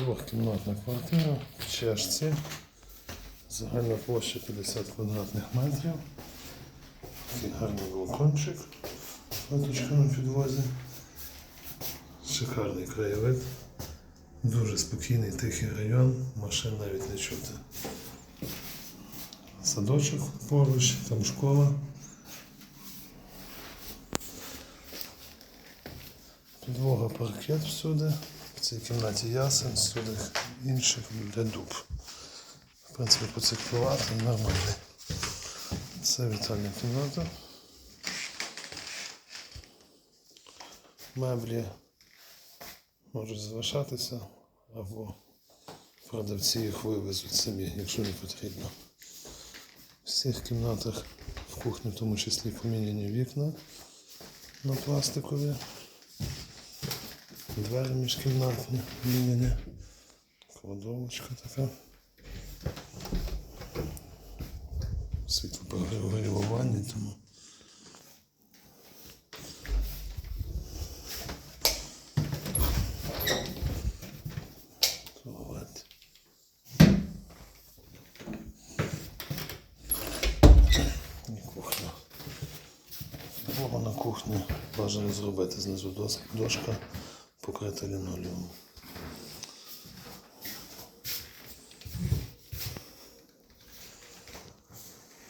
Двохкімнатна квартира в чашці. Загальна площа 50 квадратних метрів. Такий гарний балкончик. Фоточка на підвозі. Шикарний краєвид. Дуже спокійний тихий район, машин навіть не чути. Садочок поруч, там школа. Підлога паркет всюди. Цій кімнаті ясен, всюди інших для дуб. В принципі, поциклувати нормальний. Це вітальна кімната. Меблі можуть залишатися, або продавці їх вивезуть самі, якщо не потрібно. В всіх кімнатах в кухні, в тому числі поміняні вікна на пластикові. Двері міжкімнатні міняні. Кладовочка така. Світло в ванні, тому. Підлога на кухні бажано зробити знизу дошка покрита лінолеумом.